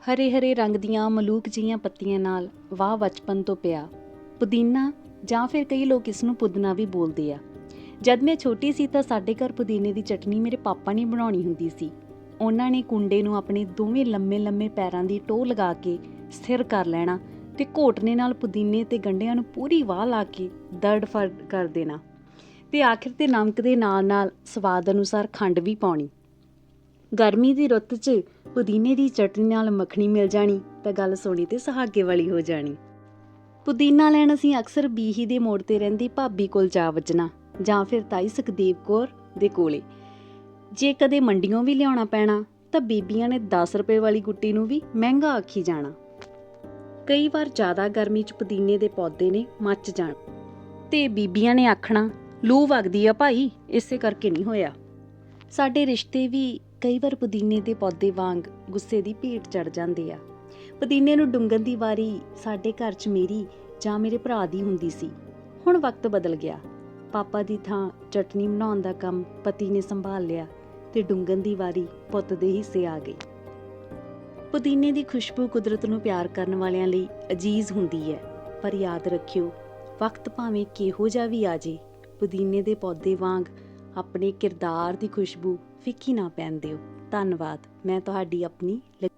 ਹਰੇ ਹਰੇ ਰੰਗ ਦੀਆਂ ਮਲੂਕ ਜੀਆਂ ਪੱਤੀਆਂ ਨਾਲ ਵਾਹ ਬਚਪਨ ਤੋਂ ਪਿਆ। ਪੁਦੀਨਾ ਜਾਂ ਫਿਰ ਕਈ ਲੋਕ ਇਸ ਨੂੰ ਪੁਦੀਨਾ ਵੀ ਬੋਲਦੇ ਆ। ਜਦ ਮੈਂ ਛੋਟੀ ਸੀ ਤਾਂ ਸਾਡੇ ਘਰ ਪੁਦੀਨੇ ਦੀ ਚਟਨੀ ਮੇਰੇ ਪਾਪਾ ਨੇ ਬਣਾਉਣੀ ਹੁੰਦੀ ਸੀ। ਉਹਨਾਂ ਨੇ ਕੁੰਡੇ ਨੂੰ ਆਪਣੇ ਦੋਵੇਂ ਲੰਮੇ ਲੰਮੇ ਪੈਰਾਂ ਦੀ ਟੋਹ ਲਗਾ ਕੇ ਸਥਿਰ ਕਰ ਲੈਣਾ ਤੇ ਘੋਟਨੇ ਨਾਲ ਪੁਦੀਨੇ ਤੇ ਗੰਢਿਆਂ ਨੂੰ ਪੂਰੀ ਵਾਹ ਲਾ ਕੇ ਦਰੜ ਫੜ ਕਰ ਦੇਣਾ ਤੇ ਆਖਿਰ ਤੇ ਨਮਕ ਦੇ ਨਾਲ ਨਾਲ ਸਵਾਦ ਅਨੁਸਾਰ ਖੰਡ ਵੀ ਪਾਉਣੀ। ਗਰਮੀ ਦੀ ਰੁੱਤ 'ਚ ਪੁਦੀਨੇ ਦੀ ਚਟਨੀ ਨਾਲ ਮੱਖਣੀ ਮਿਲ ਜਾਣੀ ਤਾਂ ਗੱਲ ਸੋਣੀ ਤੇ ਸੁਹਾਗੇ ਵਾਲੀ ਹੋ ਜਾਣੀ। ਪੁਦੀਨਾ ਲੈਣ ਅਸੀਂ ਅਕਸਰ ਬੀਹੀ ਦੇ ਮੋੜ ਤੇ ਰਹਿੰਦੀ ਭਾਬੀ ਕੋਲ ਜਾ ਵੱਜਣਾ ਜਾਂ ਫਿਰ ਤਾਈ ਸੁਖਦੇਵ ਕੌਰ ਦੇ ਕੋਲੇ। ਜੇ ਕਦੇ ਮੰਡੀੋਂ ਵੀ ਲਿਆਉਣਾ ਪੈਣਾ ਤਾਂ ਬੀਬੀਆਂ ਨੇ 10 ਰੁਪਏ ਵਾਲੀ ਗੁੱਟੀ ਨੂੰ ਵੀ ਮਹਿੰਗਾ ਆਖੀ ਜਾਣਾ। ਕਈ ਵਾਰ ਜ਼ਿਆਦਾ ਗਰਮੀ 'ਚ ਪੁਦੀਨੇ ਦੇ ਪੌਦੇ ਨੇ ਮੱਚ ਜਾਣ ਤੇ ਬੀਬੀਆਂ ਨੇ ਆਖਣਾ, ਲੂ ਵਗਦੀ ਆ ਭਾਈ, ਇਸੇ ਕਰਕੇ ਨਹੀਂ ਹੋਇਆ। ਸਾਡੇ ਰਿਸ਼ਤੇ ਵੀ ਕਈ ਵਾਰ ਪੁਦੀਨੇ ਦੇ ਪੌਦੇ ਵਾਂਗ ਗੁੱਸੇ ਦੀ ਭੇਟ ਚੜ ਜਾਂਦੇ ਆ। ਪੁਦੀਨੇ ਨੂੰ ਡੁੰਗਣ ਦੀ ਵਾਰੀ ਸਾਡੇ ਘਰ 'ਚ ਮੇਰੀ ਜਾਂ ਮੇਰੇ ਭਰਾ ਦੀ ਹੁੰਦੀ ਸੀ। ਹੁਣ ਵਕਤ ਬਦਲ ਗਿਆ। ਪਾਪਾ ਦੀ ਥਾਂ ਚਟਨੀ ਬਣਾਉਣ ਦਾ ਕੰਮ ਪਤੀ ਨੇ ਸੰਭਾਲ ਲਿਆ ਤੇ ਡੁੰਗਣ ਦੀ ਵਾਰੀ ਪੁੱਤ ਦੇ ਹਿੱਸੇ ਆ ਗਈ। ਪੁਦੀਨੇ ਦੀ ਖੁਸ਼ਬੂ ਕੁਦਰਤ ਨੂੰ ਪਿਆਰ ਕਰਨ ਵਾਲਿਆਂ ਲਈ ਅਜੀਜ਼ ਹੁੰਦੀ ਹੈ। ਪਰ ਯਾਦ ਰੱਖਿਓ, ਵਕਤ ਭਾਵੇਂ ਕਿਹੋ ਜਿਹਾ ਵੀ ਆ ਜੇ, ਪੁਦੀਨੇ ਦੇ ਪੌਦੇ ਵਾਂਗ ਆਪਣੇ ਕਿਰਦਾਰ ਦੀ ਖੁਸ਼ਬੂ ਫਿੱਕੀ ਨਾ ਪੈਣ ਦਿਓ। ਧੰਨਵਾਦ। ਮੈਂ ਤੁਹਾਡੀ ਆਪਣੀ ਲ-